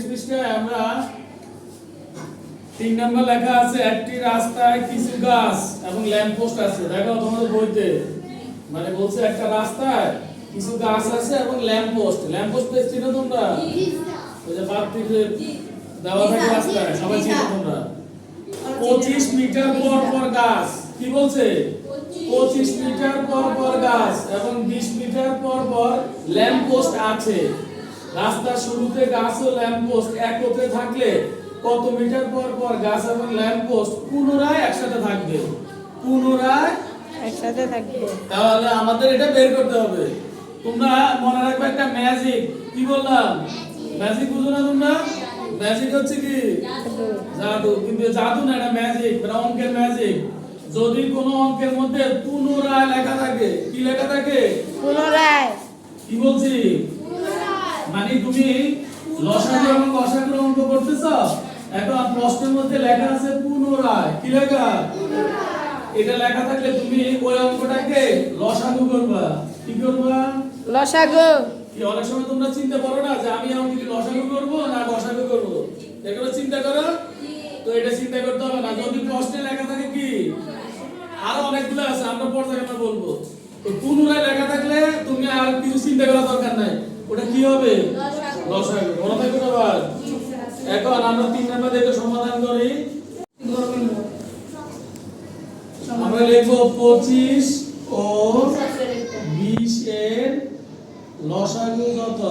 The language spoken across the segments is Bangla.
পঁয়ত্রিশ পৃষ্ঠায় আমরা তিন নম্বর লেখা আছে, একটি রাস্তায় কিছু গাছ এবং ল্যাম্প পোস্ট আছে। দেখো তোমাদের বইতে। মানে বলছে একটা রাস্তায় কিছু গাছ আছে এবং ল্যাম্প পোস্ট ল্যাম্প পোস্ট চিনো তোমরা? ওই যে বাতি দেওয়া থাকে রাস্তায়। সবাই চিনো তোমরা? পঁচিশ মিটার পর পর গাছ। কি বলছে? পঁচিশ মিটার পর পর গাছ এবং বিশ মিটার পর পর ল্যাম্প পোস্ট আছে। রাস্তার শুরুতে গাছ ও ল্যাম্প পোস্ট একত্রে থাকলে কত মিটার পর পর গাছ এবং ল্যাম্প পোস্ট পুনরায় একসাথে থাকবে? পুনরায় একসাথে থাকবে। তাহলে আমাদের এটা বের করতে হবে। তোমরা মনে রাখবে একটা ম্যাজিক কি বললাম? ম্যাজিক বুঝো না তোমরা? ম্যাজিক হচ্ছে কি? জাদু। কিন্তু জাদু না এটা ম্যাজিক এটা অঙ্কের ম্যাজিক যদি কোনো অঙ্কের মধ্যে পুনরায় লেখা থাকে কি লেখা থাকে? পুনরায়। কি বলছি? মানে তুমি লসাগু এবং গসাগু অঙ্ক করতেছ? এখন প্রশ্নের মধ্যে লেখা আছে পুনরায়। কি লেখা? এটা লেখা থাকলে তুমি ওই অঙ্কটাকে লসাগু করবা। কি করবা? লসাগু। কি অনেক সময় তোমরা চিন্তা করো না যে আমি এখন কি লসাগু করব না গসাগু করব? এগুলো চিন্তা করো। তো এটা চিন্তা করতে হবে না। যদি প্রশ্নে লেখা থাকে কি? আরও অনেকগুলো আছে আমরা পর্যায়ক্রমে বলব তো পুনরায় লেখা থাকলে তুমি আর কিছু চিন্তা করার দরকার নাই। ওটা কি হবে? এখন আমরা তিন নাম্বার দেখে সমাধান করি। আমরা লিখব পঁচিশ ও বিশ এর লসাগু কত?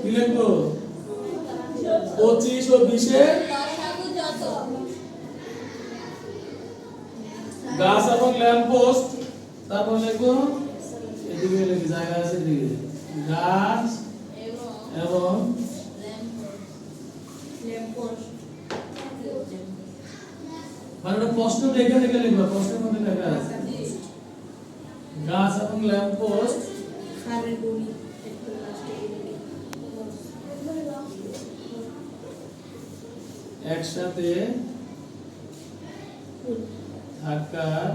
কি লিখব? পঁচিশ ও বিশের গাছ এবং ল্যাম্প পোস্ট তারপর লিখব এদিকে, জায়গা আছে এদিকে। গাছ এবং মানে প্রশ্ন দেখে প্রশ্নের মধ্যে লেখা আছে। গাছ এবং একসাথে থাকার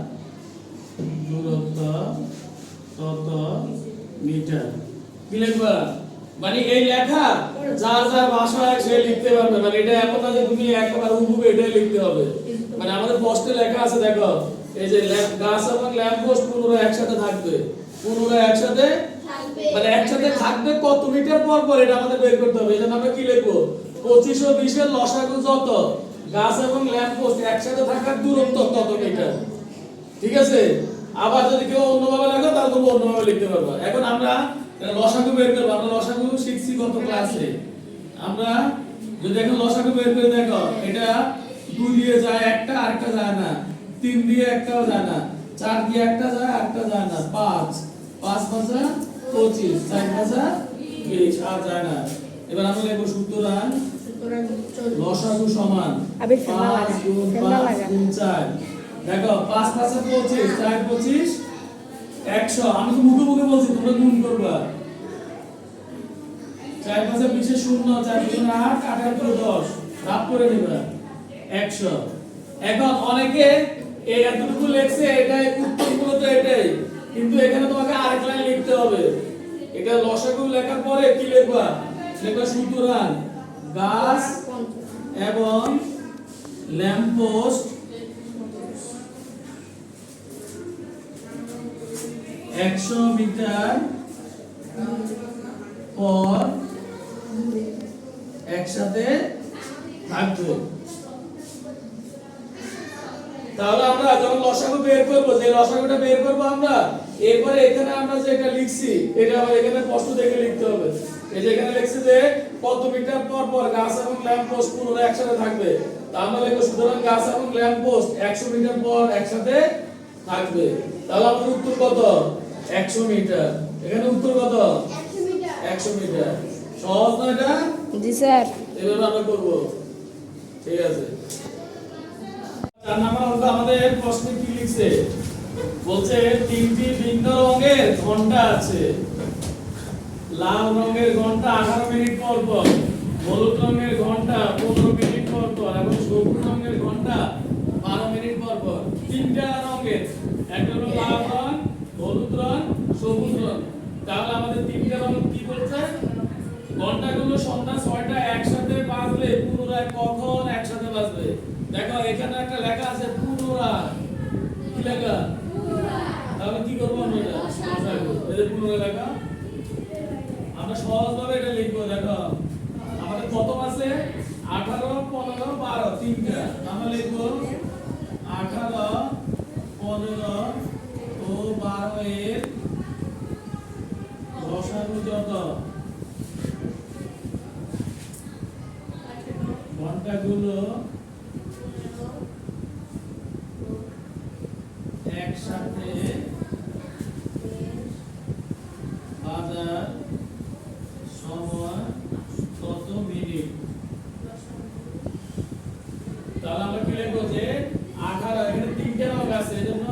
দূরত্ব কত মিটার? কি লিখবা মানে এই লেখা যার যার ভাষায় সে লিখতে পারবে। মানে এটা এমন না যে তুমি একবার হুবহু এটাই লিখতে হবে। মানে আমাদের পোস্টে লেখা আছে দেখো এই যে ল্যাম্প গাছ এবং ল্যাম্প পোস্ট পুনরায় একসাথে থাকবে। পুনরায় একসাথে মানে একসাথে থাকবে কত মিটার পর পর এটা আমাদের বের করতে হবে। জন্য আমরা কি লিখব? পঁচিশ ও বিশের লসাগু যত গাছ এবং ল্যাম্প পোস্ট একসাথে থাকার দূরত্ব তত মিটার। ঠিক আছে? আবার যদি কেউ অন্যভাবে লেখো তাহলে তুমি অন্যভাবে লিখতে পারবা। এখন আমরা লসাগু বের করব। আমরা লসাগু শিখছি গত ক্লাসে। আমরা যদি এখন লসাগু বের করে দেখো এটা দুই দিয়ে যায় একটা আরেকটা যায় না। তিন দিয়ে একটাও যায় না। চার দিয়ে একটা যায় আরেকটা যায় না। পাঁচ। পাঁচ পাঁচা পঁচিশ। চার পাঁচা বিশ আর যায় না। এবার আমরা লিখব সুতরাং লসাগু সমান পাঁচ গুণ পাঁচ গুণ চার। দেখো পাঁচ পাঁচে পঁচিশ চার পঁচিশ একশো, আমি তো মুখে মুখে বলছি, তোমরা গুণ করবা। চার পাঁচে শূন্য, চার আট দশ, ভাগ করে একশো। এখন অনেকে এই এতটুকু লেখছে, এটাই এটাই, কিন্তু এখানে তোমাকে আরেক লাইন লিখতে হবে। এটা লসাগু লেখার পরে কি লিখবা? লিখবা সুতরাং গাছ এবং ল্যাম্পপোস্ট একশো মিটার পর একসাথে থাকবে। তাহলে আমরা যখন লসাগু বের করব, যে লসাগুটা বের করব আমরা, এরপরে এখানে আমরা যেটা লিখছি, এটা আবার এখানে স্পষ্ট দেখে লিখতে হবে। এই যে এখানে লিখছে যে কত মিটার পর পর গাছ এবং ল্যাম্প পোস্ট পুনরায় একসাথে থাকবে। তা আমরা লিখব, সুতরাং গাছ এবং ল্যাম্প পোস্ট একশো মিটার পর একসাথে থাকবে। তাহলে আমাদের উত্তর কত? একশো মিটার। এখানে উত্তর কত? একশো মিটার। সহজ না এটা? জি স্যার। এভাবে আমরা করব। ঠিক আছে। চার নাম্বার অঙ্ক আমাদের প্রশ্নে কি লিখছে? বলছে তিনটি ভিন্ন রঙের ঘণ্টা আছে। লাল রঙের ঘণ্টা আঠারো মিনিট পর পর হলুদ রঙের ঘণ্টা পনেরো মিনিট পর পর এবং সবুজ রঙের ঘণ্টা বারো মিনিট পর পর। তিনটা রঙের একটা হলো লাল রং উত্তরণ সমুদ্রণ তাহলে আমাদের তিনটা রং কি বলছে? ঘন্টাগুলো সন্ধ্যা ছয়টা একসাথে বাজবে পুনরায় কখন একসাথে বাজবে? দেখো, এখানে একটা লেখা আছে, পুনরায়। কি লেখা? তাহলে কি করব আমরা পুনরায় লেখা। একসাথে বাজার সময় কত মিনিট তাহলে আমরা কি লিখব যে আঠারো এখানে তিনটে নখ আছে এই জন্য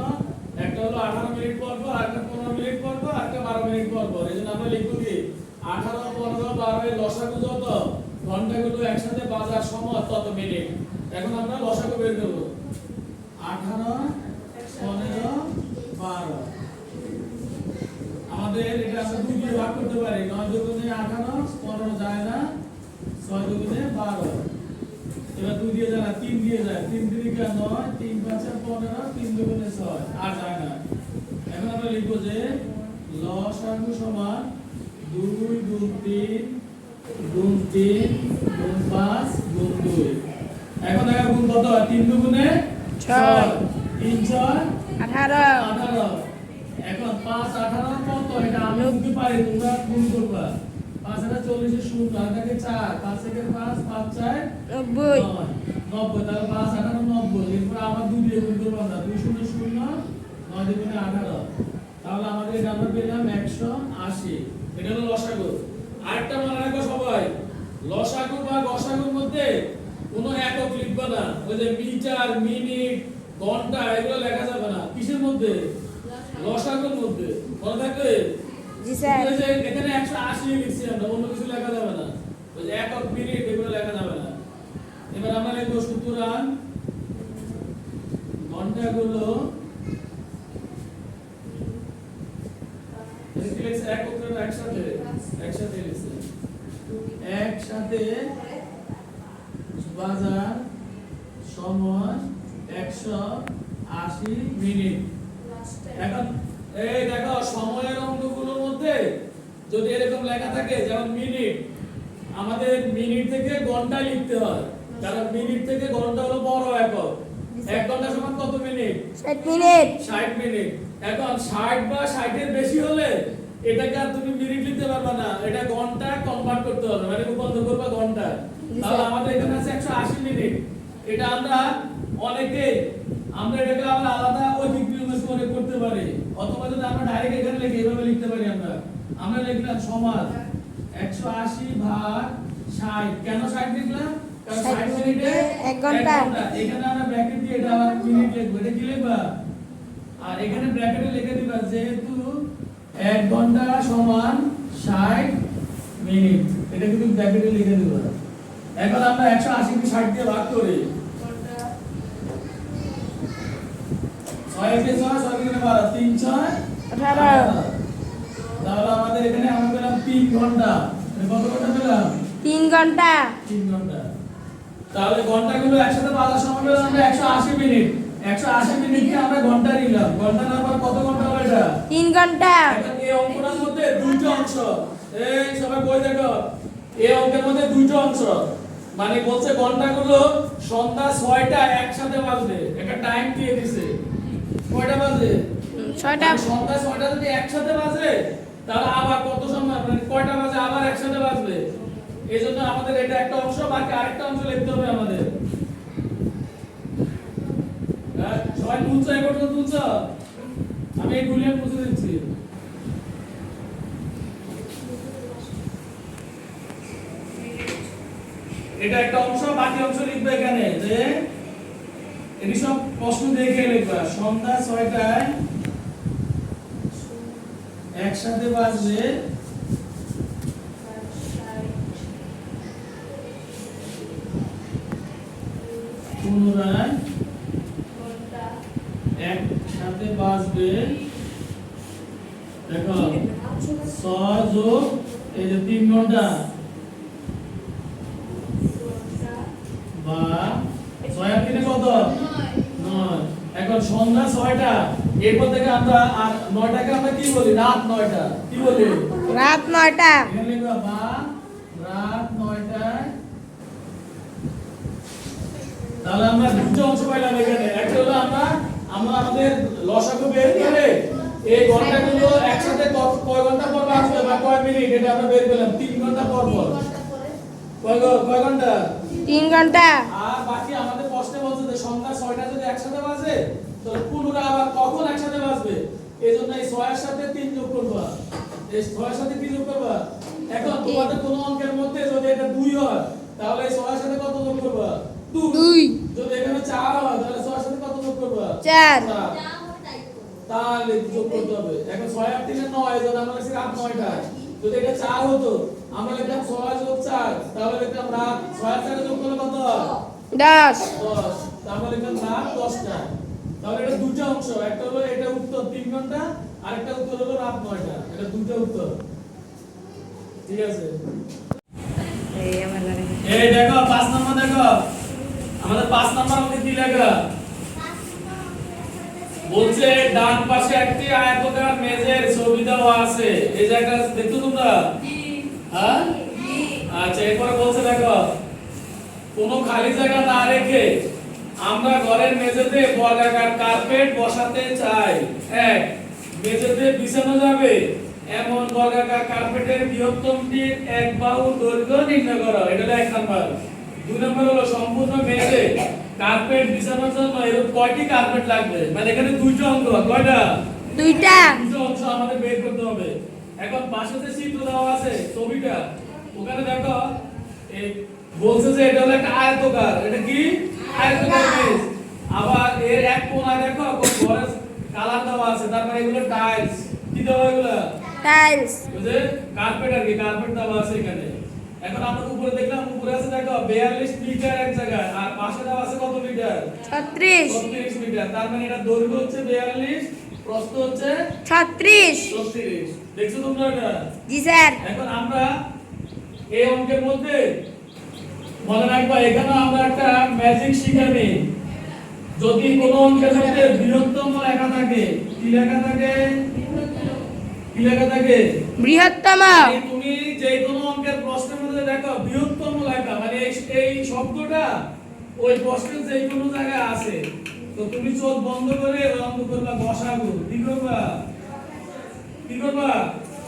একটা হলো আঠারো মিনিট পর পর আরেকটা পনেরো মিনিট পর পর আরেকটা বারো মিনিট পর পর এই জন্য আমরা লিখব কি আঠারো পনেরো বারো এর লসাগু যত ঘন্টাগুলো একসাথে বাজার সময় তত মিনিট এখন আমরা লসাগু বের করব আঠারো পনেরো বারো আমাদের এটা আমরা দুই দিয়ে ভাগ করতে পারি। নয় দুগুণে আঠারো পনেরো যায় না ছয় দুগুণে বারো। এবার দুই দিয়ে যায় না তিন দিয়ে যায় তিন তিরিকা নয় তিন পাঁচে পনেরো তিন দুগুণে ছয় আর যায় না। এখন আমরা লিখব যে লসাগু সমান দুই গুণ তিন গুণ তিন গুণ পাঁচ গুণ দুই। এখন দেখা গুণ কত হয়? তিন দুগুণে ছয়। তিন ছয় আঠারো। আঠারো। এখন পাঁচ আঠারো কত? এটা আমি বুঝতে পারি তোমরা গুণ করবা। পাঁচ হাজার চল্লিশে শূন্য আর থাকে চার। পাঁচ থেকে পাঁচ পাঁচ চার নব্বই। নব্বই তাহলে পাঁচ আঠারো নব্বই। এরপর আবার দুই দিয়ে গুণ করব আমরা। দুই শূন্য শূন্য নয় দুগুণে আঠারো। তাহলে আমাদের এটা আমরা পেলাম একশো আশি। এটা হলো লসাগু। আরেকটা মনে রাখো সবাই। লসাগু বা গসাগুর মধ্যে কোনো একক লিখবে না। ওই যে মিটার মিনিট ঘণ্টা এগুলো লেখা যাবে না। কিসের মধ্যে? লসাগুর মধ্যে। মনে থাকবে জি স্যার। যে এখানে একশো আশি লিখছি আমরা অন্য কিছু লেখা যাবে না ওই যে একক মিনিট এগুলো লেখা যাবে না এবার আমরা লিখব সুতরাং ঘন্টাগুলো এদিকে লিখছে একত্রে না একসাথে একসাথে লিখছে একসাথে বাজার সময় একশো আশি মিনিট এখন এই দেখো সময়ের অঙ্কগুলোর মধ্যে যদি এরকম লেখা থাকে যেমন মিনিট আমাদের মিনিট থেকে ঘণ্টা লিখতে হয় কারণ মিনিট থেকে ঘণ্টা হলো বড় একক। এক ঘণ্টা সমান কত মিনিট? ষাট মিনিট। ষাট মিনিট। এখন ষাট বা ষাটের বেশি হলে এটাকে আর তুমি মিনিট লিখতে পারবে না। এটা ঘণ্টা কনভার্ট করতে হবে মানে রূপান্তর করবে ঘণ্টা তাহলে আমাদের এখানে আছে একশো আশি মিনিট। এটা আমরা অনেকে আমরা এটাকে আবার আলাদা ঐকিক নিয়মে করে করতে পারি। অথবা যদি আমরা ডাইরেক্ট এখানে লিখে এভাবে লিখতে পারি আমরা। আমরা লিখলাম একশো আশি ভাগ ষাট। কেন ষাট লিখলাম? মিনিটে এক ঘণ্টা। এখানে আমরা ব্র্যাকেট দিয়ে এটা আবার মিনিট লিখব এটা কি লিখবা আর এখানে ব্র্যাকেটে লিখে দিবা যেহেতু এক ঘণ্টা সমান ষাট মিনিট। এটা কিন্তু ব্র্যাকেটে লিখে দিবা। এখন আমরা একশো আশি কে ষাট দিয়ে ভাগ করি। ছয় একে ছয় ছয় তিন ছয় তাহলে আমাদের এখানে আমরা পেলাম তিন ঘণ্টা। কত ঘণ্টা পেলাম? তিন ঘণ্টা। তিন ঘণ্টা। তাহলে ঘন্টাগুলো একসাথে বাজার সময় পেলাম আমরা একশো আশি মিনিট। একশো আশি মিনিটকে আমরা ঘণ্টা নিলাম। ঘণ্টা নেওয়ার পর কত ঘণ্টা হলো এটা? তিন ঘণ্টা। এই অঙ্কটার মধ্যে দুইটা অংশ। এই সবাই বই দেখো। এই অঙ্কের মধ্যে দুইটা অংশ। মানে বলছে ঘন্টাগুলো সন্ধ্যা ছয়টা একসাথে বাজবে। একটা টাইম দিয়ে দিছে। কয়টা বাজে? ছয়টা। মানে সন্ধ্যা ছয়টা যদি একসাথে বাজে তাহলে আবার কত সময়? মানে কয়টা বাজে? আবার একসাথে বাজবে। এই জন্য আমাদের এটা একটা অংশ বাকি আরেকটা অংশ লিখতে হবে আমাদের। হ্যাঁ, সবাই তুলছো এ পর্যন্ত তুলছো আমি এই গুলিয়ে মুছে দিচ্ছি। এটা একটা অংশ বাকি অংশ লিখবে এখানে। যে এটি সব প্রশ্ন দেখে লিখবা। সন্ধ্যা ছয়টায় একসাথে বাজবে পুনরায় একসাথে বাজবে দেখো ছয় যোগ এই যে তিন ঘণ্টা বা ছয় আর তিনে কত? নয়। এখন সন্ধ্যা ছয়টা। এরপর থেকে আমরা আর নয়টাকে আমরা কি বলি? রাত নয়টা। কি বলি? রাত নয়টা। বা রাত নয়টায়। তাহলে আমরা দুটো অংশ পাইলাম এখানে। একটা হলো আমরা আমরা আমাদের লসাগু বের করে এই ঘন্টাগুলো একসাথে কয় ঘণ্টা পর বাজবে বা কয় মিনিট? এটা আমরা বের করলাম তিন ঘণ্টা পর পর। কয় ঘণ্টা? তিন ঘণ্টা। আর বাকি আমাদের প্রশ্নে বলছে যে সন্ধ্যা ছয়টা যদি একসাথে বাজে তাহলে পুনরায় আবার কখন একসাথে বাজবে? এই জন্য এই ছয়ের সাথে তিন যোগ করবা এই ছয়ের সাথে কি যোগ করবা এখন তোমাদের কোনো অঙ্কের মধ্যে যদি এটা দুই হয় তাহলে এই ছয়ের সাথে কত যোগ করবা দুই। যদি এখানে চার হয় তাহলে ছয়ের সাথে কত যোগ করবা চার। তাহলে যোগ করতে হবে। এখন ছয় আর তিনে নয় জন্য আমরা লিখছি রাত নয়টা। যদি এটা চার হতো আমরা লিখতাম ছয় যোগ চার তাহলে লিখতাম রাত ছয় চারে যোগ করলে কত? দশ। দশ তারপরে লিখলাম রাত দশটা। তাহলে এটা দুটো অংশ একটা হলো এটা উত্তর তিন ঘণ্টা আর একটা উত্তর হলো রাত নয়টা। এটা দুটো উত্তর। ঠিক আছে? এই দেখো পাঁচ নাম্বার দেখো। আমাদের পাঁচ নাম্বার আমাদের কি লেখা? বলছে ডান পাশে একটি আয়তাকার মেজের ছবি দেওয়া আছে। এই জায়গা দেখছ তোমরা? হ্যাঁ? আচ্ছা এরপরে বলছে দেখো কোনো খালি জায়গা না রেখে আমরা ঘরের মেঝেতে বর্গাকার কার্পেট বসাতে চাই। এক মেঝেতে বিছানো যাবে। এমন বর্গাকার কার্পেটের বৃহত্তমটির এক বাহু দৈর্ঘ্য নির্ণয় করো। এটা হলো এক নাম্বার। দুই নম্বর হলো সম্পূর্ণ মেঝে কার্পেট বিছানোর জন্য এরকম কয়টি কার্পেট লাগবে? মানে এখানে দুইটা অঙ্ক কয়টা? দুইটা। দুটো অংশ আমাদের বের করতে হবে। এখন পাশে যে চিত্র দেওয়া আছে ছবিটা। ওখানে দেখো এই বলছে যে এটা হলো একটা আয়তকার। এটা কি? আয়তকার মেজ আবার এর এক কোণায় দেখো ঘরের কালার দেওয়া আছে। তার মানে এগুলো টাইলস কি দেওয়া এগুলো? টাইলস বুঝে কার্পেট আর কি কার্পেট দেওয়া আছে এখানে। এখন আমরা উপরে দেখলাম উপরে আছে দেখো 42 মিটার এক জায়গায়। আর পাশে দেওয়া আছে কত মিটার ছত্রিশ। 36 মিটার তার মানে এটা দৈর্ঘ্য হচ্ছে 42 প্রস্থ হচ্ছে ছত্রিশ। ছত্রিশ। দেখছ তোমরা এটা? জি স্যার। এখন আমরা এই অঙ্কের মধ্যে মনে রাখবা এখানে আমরা একটা ম্যাজিক শিখানি যদি কোনো অঙ্কের মধ্যে বৃহত্তম লেখা থাকে কি লেখা থাকে? কি লেখা থাকে? বৃহত্তম। তুমি যে কোনো অঙ্কের প্রশ্নের মধ্যে দেখো বৃহত্তম লেখা মানে এই শব্দটা ওই প্রশ্নের যে কোনো জায়গায় আছে। তো তুমি চোখ বন্ধ করে অঙ্ক করবা বসাগু কি করবা? কি করবা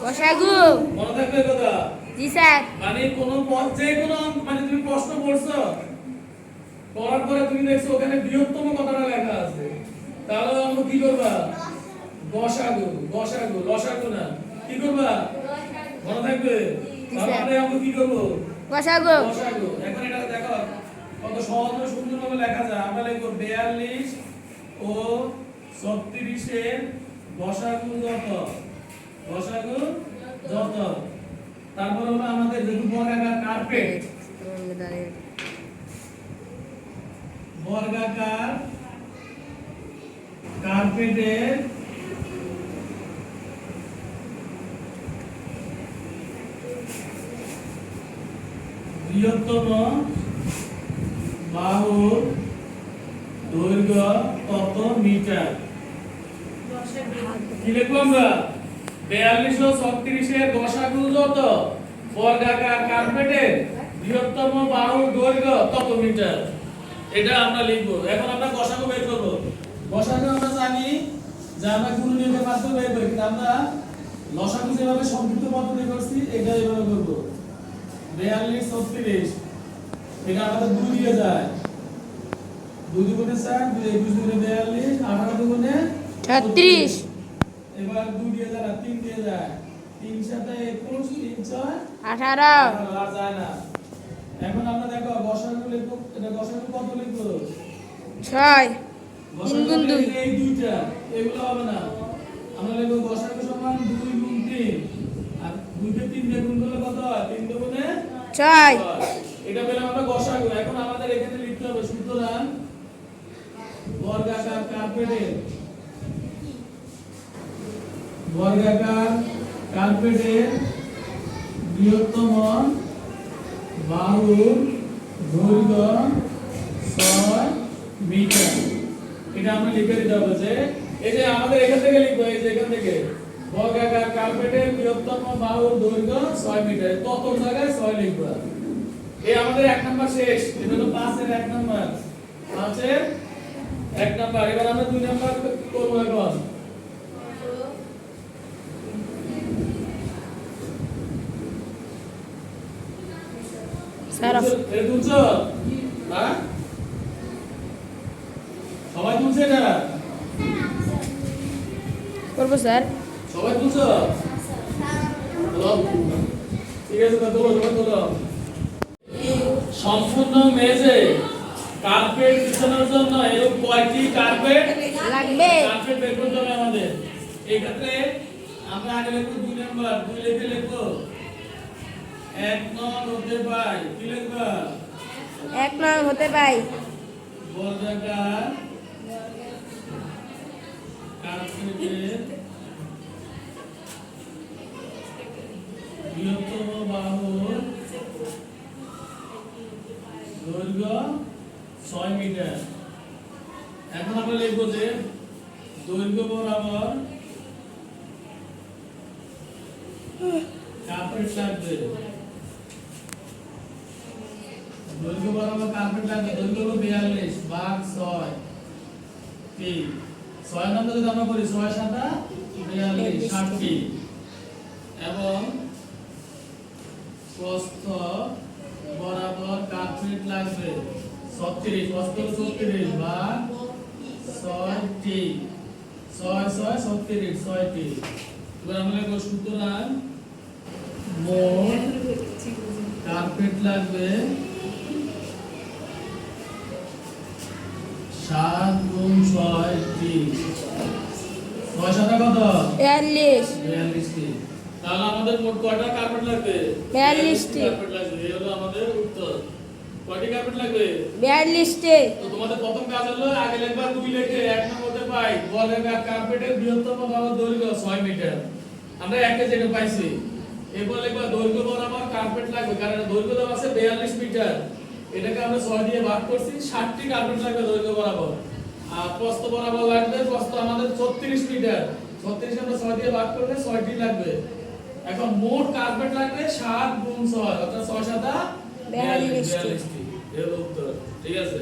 কষাগু মনে থাকবে কথা? জি স্যার। মানে কোন যে কোনো মানে তুমি প্রশ্ন পড়ছো পড়ার পরে তুমি দেখছ ওখানে বৃহত্তম কথাটা লেখা আছে। তাহলে অঙ্ক কি করবা? গসাগু গসাগু লসাগু না। কি করবা? মনে থাকবে? তাহলে আমরা কি করব? কষাগু গসাগু এখন এটা দেখো কত সহজ ও সুন্দর ভাবে লেখা যায়। আমরা লিখব 42 ও 36 এর গসাগু গসাগু যত। তারপর হলো আমাদের যেহেতু বর্গাকার কার্পেট বর্গাকার কার্পেটের বৃহত্তম বাহুর দৈর্ঘ্য কত মিটার। কি লিখব আমরা? বিয়াল্লিশশো ছত্রিশের দশাগু যত, বর্গাকার কার্পেটের বৃহত্তম বাহুর দৈর্ঘ্য কত মিটার এটা আমরা লিখব। এখন আমরা গসাগু বের করব। গসাগু আমরা জানি যে আমরা গুণ নিয়মের মাধ্যমে বের করি, কিন্তু আমরা লসাগু যেভাবে সংক্ষিপ্ত পদ্ধতি করছি, এটা এভাবে করব। বিয়াল্লিশ ছত্রিশ, এটা আমাদের দুই দিয়ে যায়। দুই দুগুণে চার, দুই একুশ দুগুণে বিয়াল্লিশ, আঠারো দুগুণে ছত্রিশ। এবার দুই দিয়ে যায় না তিন দিয়ে যায়। তিন সাথে একুশ তিন ছয় আঠারো। আর যায় না। এখন আমরা দেখো গসাগু লিখব এটা কত লিখব ছয়। গসাগু গুণ দুই। এই দুইটা এগুলো হবে না। আমরা লিখব গসাগু সমান দুই গুণ তিন। আর দুইকে তিন দিয়ে গুণ করলে কত হয়? তিন দুগুণে ছয়। এটা পেলাম আমরা গসাগু এখন আমাদের এখানে লিখতে হবে সুতরাং বর্গাকার কার্পেটের বর্গাকার কার্পেটের বৃহত্তম বাহুর দৈর্ঘ্য ছয় মিটার। এটা আমরা লিখে দিতে হবে যে, এই যে আমাদের এখান থেকে লিখব, এই যে এখান থেকে। বর্গাকার কার্পেটের বৃহত্তম বাহুর দৈর্ঘ্য 6 মিটার। তত জায়গায় 6 লিখব। এই আমাদের এক নাম্বার শেষ। এটা হলো পাঁচের এক নাম্বার। পাঁচের এক নাম্বার। এবার আমরা দুই নাম্বার করব এখন। স্যার এটা তুলছো সবাই তুলছে এটা? করব স্যার। সবাই তুলছো? ঠিক আছে তো তোলো তোলো তোলো। সম্পূর্ণ মেঝে কার্পেট বিছানোর জন্য এরকম কয়টি কার্পেট? লাগবে। কার্পেট বের করতে হবে আমাদের। এই ক্ষেত্রে আমরা আগে লিখব দুই নাম্বার দুই লিখে লিখব। এক নং হতে পাই কি লিখবা? এক নং হতে পাই। বর্গাকার বৃহত্তম বাহুর দৈর্ঘ্য ছয় মিটার এখন আমরা লিখব যে দৈর্ঘ্য বরাবর কার্পেট লাগবে দৈর্ঘ্য বরাবর কার্পেট লাগবে দৈর্ঘ্য হলো বিয়াল্লিশ ভাগ ছয় কি ছয় নম্বর যদি আমরা করি ছয় সাতা বিয়াল্লিশ ষাটটি এবং প্রস্থ বরাবর কার্পেট লাগবে? ছত্রিশ প্রস্থ ছত্রিশ ভাগ ছয়টি। ছয় ছয় ছত্রিশ ছয়টি। এবার আমরা লিখব সুতরাং মোট কার্পেট লাগবে? সাত গুণ ছয় ত্রিশ ছয় সাতা কত? বিয়াল্লিশ। বিয়াল্লিশটি। তাহলে আমাদের মোট কয়টা কার্পেট লাগবে? বিয়াল্লিশটি। কার্পেট লাগবে? এই হলো আমাদের উত্তর। কয়টি কার্পেট লাগবে? বিয়াল্লিশটে। তো তোমাদের প্রথম কাজ হলো আগে লিখবা দুই লিখে এক নম্বরতে পাই বর্গাকার কার্পেটের বৃহত্তম দৈর্ঘ্য 6 মিটার। আমরা যেটা পাইছি। এরপর লিখবা দৈর্ঘ্য বরাবর কার্পেট লাগবে কারণ দৈর্ঘ্য দেওয়া আছে 42 মিটার। এটাকে আমরা 6 দিয়ে ভাগ করছি 60টি কার্পেট লাগবে দৈর্ঘ্য বরাবর। আর প্রস্থ বরাবর লাগবে প্রস্থ আমাদের 36 মিটার। 36 আমরা 6 দিয়ে ভাগ করলে 6টি লাগবে। এখন মোট কার্পেট লাগবে 7 গুণ 6 অর্থাৎ 6 সাতা 42 টি। 42 এর উত্তর। ঠিক আছে?